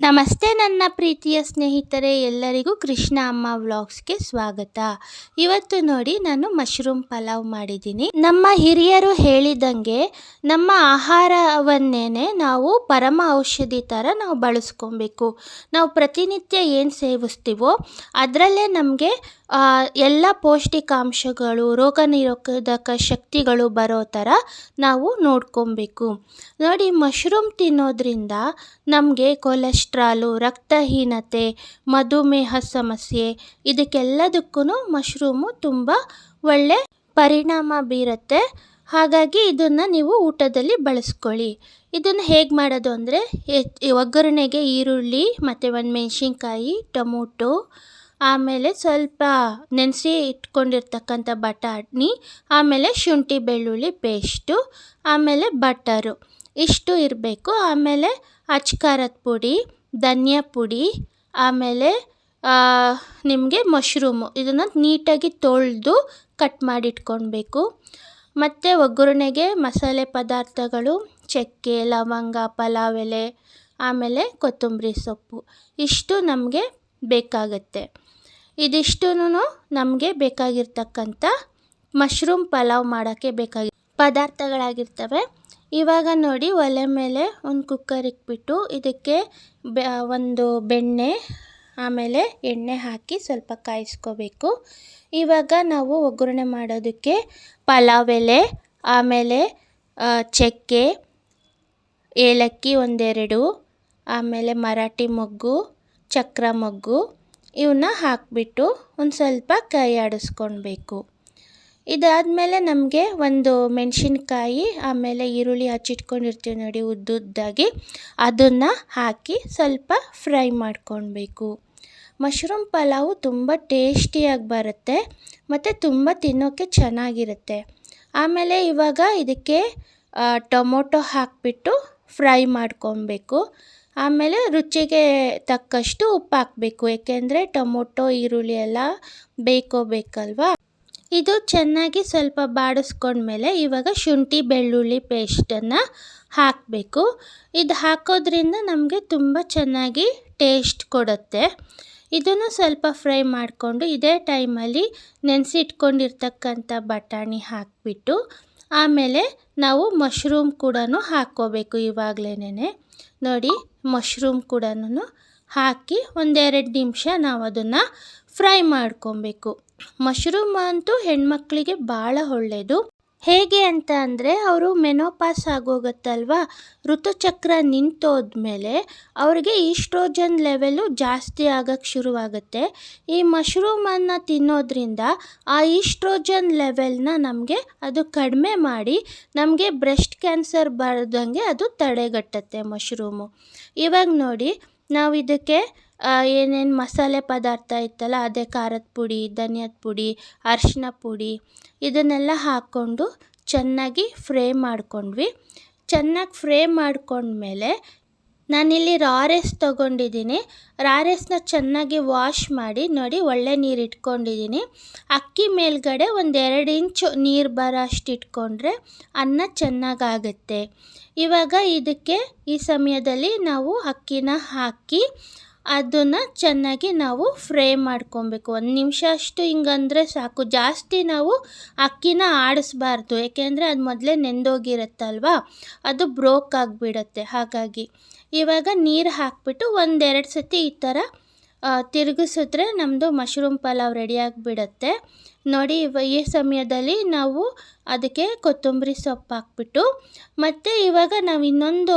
ನಮಸ್ತೆ ನನ್ನ ಪ್ರೀತಿಯ ಸ್ನೇಹಿತರೆ, ಎಲ್ಲರಿಗೂ ಕೃಷ್ಣ ಅಮ್ಮ ವ್ಲಾಗ್ಸ್ಗೆ ಸ್ವಾಗತ. ಇವತ್ತು ನೋಡಿ ನಾನು ಮಶ್ರೂಮ್ ಪಲಾವ್ ಮಾಡಿದ್ದೀನಿ. ನಮ್ಮ ಹಿರಿಯರು ಹೇಳಿದಂಗೆ ನಮ್ಮ ಆಹಾರವನ್ನೇನೆ ನಾವು ಪರಮ ಔಷಧಿ ಥರ ನಾವು ಬಳಸ್ಕೊಬೇಕು. ನಾವು ಪ್ರತಿನಿತ್ಯ ಏನು ಸೇವಿಸ್ತೀವೋ ಅದರಲ್ಲೇ ನಮಗೆ ಎಲ್ಲ ಪೌಷ್ಟಿಕಾಂಶಗಳು, ರೋಗ ನಿರೋಧಕ ಶಕ್ತಿಗಳು ಬರೋ ಥರ ನಾವು ನೋಡ್ಕೊಬೇಕು. ನೋಡಿ, ಮಶ್ರೂಮ್ ತಿನ್ನೋದ್ರಿಂದ ನಮಗೆ ಕೊಲೆಸ್ಟ್ರಾಲು, ರಕ್ತಹೀನತೆ, ಮಧುಮೇಹ ಸಮಸ್ಯೆ ಇದಕ್ಕೆಲ್ಲದಕ್ಕೂ ಮಶ್ರೂಮು ತುಂಬ ಒಳ್ಳೆ ಪರಿಣಾಮ ಬೀರುತ್ತೆ. ಹಾಗಾಗಿ ಇದನ್ನು ನೀವು ಊಟದಲ್ಲಿ ಬಳಸ್ಕೊಳ್ಳಿ. ಇದನ್ನು ಹೇಗೆ ಮಾಡೋದು ಅಂದರೆ ಒಗ್ಗರಣೆಗೆ ಈರುಳ್ಳಿ, ಮತ್ತು ಒಂದು ಮೆಣಸಿನ್ಕಾಯಿ, ಟೊಮೊಟೊ, ಆಮೇಲೆ ಸ್ವಲ್ಪ ನೆನೆಸಿ ಇಟ್ಕೊಂಡಿರ್ತಕ್ಕಂಥ ಬಟಾಣಿ, ಆಮೇಲೆ ಶುಂಠಿ ಬೆಳ್ಳುಳ್ಳಿ ಪೇಸ್ಟು, ಆಮೇಲೆ ಬಟರು. ಇಷ್ಟು ಇರಬೇಕು. ಆಮೇಲೆ ಅಚ್ಕಾರದ ಪುಡಿ, ಧನಿಯಾ ಪುಡಿ, ಆಮೇಲೆ ನಿಮಗೆ ಮಶ್ರೂಮು. ಇದನ್ನು ನೀಟಾಗಿ ತೊಳೆದು ಕಟ್ ಮಾಡಿಟ್ಕೊಳ್ಬೇಕು. ಮತ್ತು ಒಗ್ಗರಣೆಗೆ ಮಸಾಲೆ ಪದಾರ್ಥಗಳು, ಚಕ್ಕೆ, ಲವಂಗ, ಪಲಾವ್ ಎಲೆ, ಆಮೇಲೆ ಕೊತ್ತಂಬರಿ ಸೊಪ್ಪು, ಇಷ್ಟು ನಮಗೆ ಬೇಕಾಗುತ್ತೆ. ಇದಿಷ್ಟೂ ನಮಗೆ ಬೇಕಾಗಿರ್ತಕ್ಕಂಥ ಮಶ್ರೂಮ್ ಪಲಾವ್ ಮಾಡೋಕ್ಕೆ ಬೇಕಾಗಿ, ಪದಾರ್ಥಗಳಾಗಿರ್ತವೆ. ಇವಾಗ ನೋಡಿ ಒಲೆ ಮೇಲೆ ಒಂದು ಕುಕ್ಕರ್ ಇಕ್ಬಿಟ್ಟು ಇದಕ್ಕೆ ಬೆ, ಒಂದು ಬೆಣ್ಣೆ ಆಮೇಲೆ ಎಣ್ಣೆ ಹಾಕಿ ಸ್ವಲ್ಪ ಕಾಯಿಸ್ಕೋಬೇಕು. ಇವಾಗ ನಾವು ಒಗ್ಗರಣೆ ಮಾಡೋದಕ್ಕೆ ಪಲಾವ್ ಎಲೆ, ಆಮೇಲೆ ಚಕ್ಕೆ, ಏಲಕ್ಕಿ ಒಂದೆರಡು, ಆಮೇಲೆ ಮರಾಠಿ ಮೊಗ್ಗು, ಚಕ್ರ ಮೊಗ್ಗು ಇವನ್ನ ಹಾಕಿಬಿಟ್ಟು ಒಂದು ಸ್ವಲ್ಪ ಕೈ ಆಡಿಸ್ಕೊಳ್ಬೇಕು ಇದಾದಮೇಲೆ ನಮಗೆ ಒಂದು ಮೆಣಸಿನ್ಕಾಯಿ, ಆಮೇಲೆ ಈರುಳ್ಳಿ ಹಚ್ಚಿಟ್ಕೊಂಡಿರ್ತೀವಿ ನೋಡಿ ಉದ್ದುದ್ದಾಗಿ, ಅದನ್ನು ಹಾಕಿ ಸ್ವಲ್ಪ ಫ್ರೈ ಮಾಡ್ಕೊಳ್ಬೇಕು ಮಶ್ರೂಮ್ ಪಲಾವು ತುಂಬ ಟೇಸ್ಟಿಯಾಗಿ ಬರುತ್ತೆ ಮತ್ತು ತುಂಬ ತಿನ್ನೋಕ್ಕೆ ಚೆನ್ನಾಗಿರುತ್ತೆ. ಆಮೇಲೆ ಇವಾಗ ಇದಕ್ಕೆ ಟೊಮೊಟೊ ಹಾಕಿಬಿಟ್ಟು ಫ್ರೈ ಮಾಡ್ಕೊಬೇಕು. ಆಮೇಲೆ ರುಚಿಗೆ ತಕ್ಕಷ್ಟು ಉಪ್ಪು ಹಾಕಬೇಕು, ಏಕೆಂದರೆ ಟೊಮೊಟೊ, ಈರುಳ್ಳಿ ಎಲ್ಲ ಬೇಕೋ ಇದು ಚೆನ್ನಾಗಿ ಸ್ವಲ್ಪ ಬಾಡಿಸ್ಕೊಂಡ್ಮೇಲೆ ಇವಾಗ ಶುಂಠಿ, ಬೆಳ್ಳುಳ್ಳಿ ಪೇಸ್ಟನ್ನು ಹಾಕಬೇಕು. ಇದು ಹಾಕೋದ್ರಿಂದ ನಮಗೆ ತುಂಬ ಚೆನ್ನಾಗಿ ಟೇಸ್ಟ್ ಕೊಡುತ್ತೆ. ಇದನ್ನು ಸ್ವಲ್ಪ ಫ್ರೈ ಮಾಡಿಕೊಂಡು ಇದೇ ಟೈಮಲ್ಲಿ ನೆನೆಸಿಟ್ಕೊಂಡಿರ್ತಕ್ಕಂಥ ಬಟಾಣಿ ಹಾಕಿಬಿಟ್ಟು ಆಮೇಲೆ ನಾವು ಮಶ್ರೂಮ್ ಕೂಡ ಹಾಕ್ಕೋಬೇಕು ಇವಾಗಲೇ ನೋಡಿ, ಮಶ್ರೂಮ್ ಕೂಡ ಹಾಕಿ ಒಂದೆರಡು ನಿಮಿಷ ನಾವು ಅದನ್ನು ಫ್ರೈ ಮಾಡ್ಕೊಬೇಕು. ಮಶ್ರೂಮ್ ಅಂತೂ ಹೆಣ್ಮಕ್ಳಿಗೆ ಭಾಳ ಒಳ್ಳೆಯದು ಹೇಗೆ ಅಂತ ಅಂದರೆ ಅವರು ಮೆನೋಪಾಸ್ ಆಗೋಗುತ್ತಲ್ವ? ಋತುಚಕ್ರ ನಿಂತೋದ್ಮೇಲೆ ಅವರಿಗೆ ಈಸ್ಟ್ರೋಜನ್ ಲೆವೆಲ್ಲು ಜಾಸ್ತಿ ಆಗೋಕ್ಕೆ ಶುರುವಾಗುತ್ತೆ. ಈ ಮಶ್ರೂಮನ್ನು ತಿನ್ನೋದ್ರಿಂದ ಆ ಈಸ್ಟ್ರೋಜನ್ ಲೆವೆಲ್ನ ನಮಗೆ ಅದು ಕಡಿಮೆ ಮಾಡಿ ನಮಗೆ ಬ್ರೆಸ್ಟ್ ಕ್ಯಾನ್ಸರ್ ಬರದಂಗೆ ಅದು ತಡೆಗಟ್ಟುತ್ತೆ ಮಶ್ರೂಮು. ಇವಾಗ ನೋಡಿ ನಾವು ಇದಕ್ಕೆ ಏನೇನು ಮಸಾಲೆ ಪದಾರ್ಥ ಇತ್ತಲ್ಲ, ಅದೇ ಖಾರದ ಪುಡಿ, ಧನಿಯದ ಪುಡಿ, ಅರಿಶಿನ ಪುಡಿ, ಇದನ್ನೆಲ್ಲ ಹಾಕ್ಕೊಂಡು ಚೆನ್ನಾಗಿ ಫ್ರೈ ಮಾಡಿಕೊಂಡ್ವಿ. ಚೆನ್ನಾಗಿ ಫ್ರೈ ಮಾಡಿಕೊಂಡ್ಮೇಲೆ ನಾನಿಲ್ಲಿ ರಾ ರೈಸ್ ತೊಗೊಂಡಿದ್ದೀನಿ. ರಾ ರೈಸ್ನ ಚೆನ್ನಾಗಿ ವಾಶ್ ಮಾಡಿ, ನೋಡಿ ಒಳ್ಳೆ ನೀರು ಇಟ್ಕೊಂಡಿದ್ದೀನಿ. ಅಕ್ಕಿ ಮೇಲ್ಗಡೆ ಎರಡು ಇಂಚು ನೀರು ಬರೋ ಅಷ್ಟು ಇಟ್ಕೊಂಡ್ರೆ ಅನ್ನ ಚೆನ್ನಾಗಾಗುತ್ತೆ. ಇವಾಗ ಇದಕ್ಕೆ ಈ ಸಮಯದಲ್ಲಿ ನಾವು ಅಕ್ಕಿನ ಹಾಕಿ ಅದನ್ನು ಚೆನ್ನಾಗಿ ನಾವು ಫ್ರೈ ಮಾಡ್ಕೊಬೇಕು. ಒಂದು ನಿಮಿಷ ಅಷ್ಟು ಹಿಂಗಂದರೆ ಸಾಕು. ಜಾಸ್ತಿ ನಾವು ಅಕ್ಕಿನ ಆಡಿಸ್ಬಾರ್ದು. ಏಕೆಂದರೆ ಅದು ಮೊದಲೇ ನೆಂದೋಗಿರುತ್ತಲ್ವ? ಅದು ಬ್ರೋಕ್ ಆಗಿಬಿಡತ್ತೆ. ಹಾಗಾಗಿ ಇವಾಗ ನೀರು ಹಾಕಿಬಿಟ್ಟು ಒಂದೆರಡು ಸತಿ ಈ ಥರ ತಿರುಗಿಸಿದ್ರೆ ನಮ್ಮದು ಮಶ್ರೂಮ್ ಪಲಾವ್ ರೆಡಿಯಾಗಿಬಿಡತ್ತೆ ನೋಡಿ ಈ ಸಮಯದಲ್ಲಿ ನಾವು ಅದಕ್ಕೆ ಕೊತ್ತಂಬರಿ ಸೊಪ್ಪು ಹಾಕ್ಬಿಟ್ಟು, ಮತ್ತು ಇವಾಗ ನಾವು ಇನ್ನೊಂದು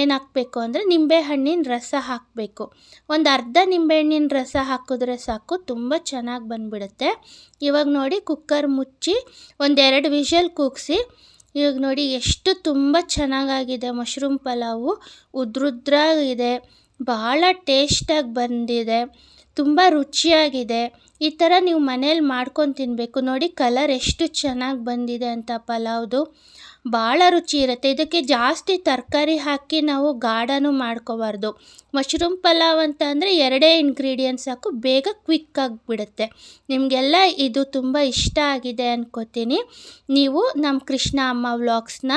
ಏನು ಹಾಕಬೇಕು ಅಂದರೆ ನಿಂಬೆಹಣ್ಣಿನ ರಸ ಹಾಕಬೇಕು. ಒಂದು ಅರ್ಧ ನಿಂಬೆಹಣ್ಣಿನ ರಸ ಹಾಕಿದ್ರೆ ಸಾಕು, ತುಂಬ ಚೆನ್ನಾಗಿ ಬಂದ್ಬಿಡುತ್ತೆ. ಇವಾಗ ನೋಡಿ ಕುಕ್ಕರ್ ಮುಚ್ಚಿ ಒಂದೆರಡು ವಿಷಲ್ ಕೂಗಿಸಿ, ಇವಾಗ ನೋಡಿ ಎಷ್ಟು ತುಂಬ ಚೆನ್ನಾಗಾಗಿದೆ ಮಶ್ರೂಮ್ ಪಲಾವು. ಉದ್ರುದ್ರಾಗಿದೆ ಭಾಳ ಟೇಸ್ಟಾಗಿ ಬಂದಿದೆ, ತುಂಬ ರುಚಿಯಾಗಿದೆ. ಈ ಥರ ನೀವು ಮನೇಲಿ ಮಾಡ್ಕೊಂಡು ತಿನ್ನಬೇಕು ನೋಡಿ ಕಲರ್ ಎಷ್ಟು ಚೆನ್ನಾಗಿ ಬಂದಿದೆ ಅಂತ ಪಲಾವ್ದು. ಭಾಳ ರುಚಿ ಇರುತ್ತೆ. ಇದಕ್ಕೆ ಜಾಸ್ತಿ ತರಕಾರಿ ಹಾಕಿ ನಾವು ಗಾಢನೂ ಮಾಡ್ಕೋಬಾರ್ದು. ಮಶ್ರೂಮ್ ಪಲಾವ್ ಅಂತ ಅಂದರೆ ಎರಡೇ ಇಂಗ್ರೀಡಿಯೆಂಟ್ಸ್ ಸಾಕು, ಬೇಗ ಕ್ವಿಕ್ ಆಗಿಬಿಡುತ್ತೆ ನಿಮಗೆಲ್ಲ ಇದು ತುಂಬ ಇಷ್ಟ ಆಗಿದೆ ಅನ್ಕೋತೀನಿ. ನೀವು ನಮ್ಮ ಕೃಷ್ಣ ಅಮ್ಮ ವ್ಲಾಗ್ಸ್ನ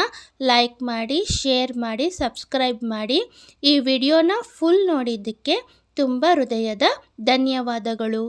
ಲೈಕ್ ಮಾಡಿ ಶೇರ್ ಮಾಡಿ ಸಬ್ಸ್ಕ್ರೈಬ್ ಮಾಡಿ. ಈ ವಿಡಿಯೋನ ಫುಲ್ ನೋಡಿದ್ದಕ್ಕೆ ತುಂಬ ಹೃದಯದ ಧನ್ಯವಾದಗಳು.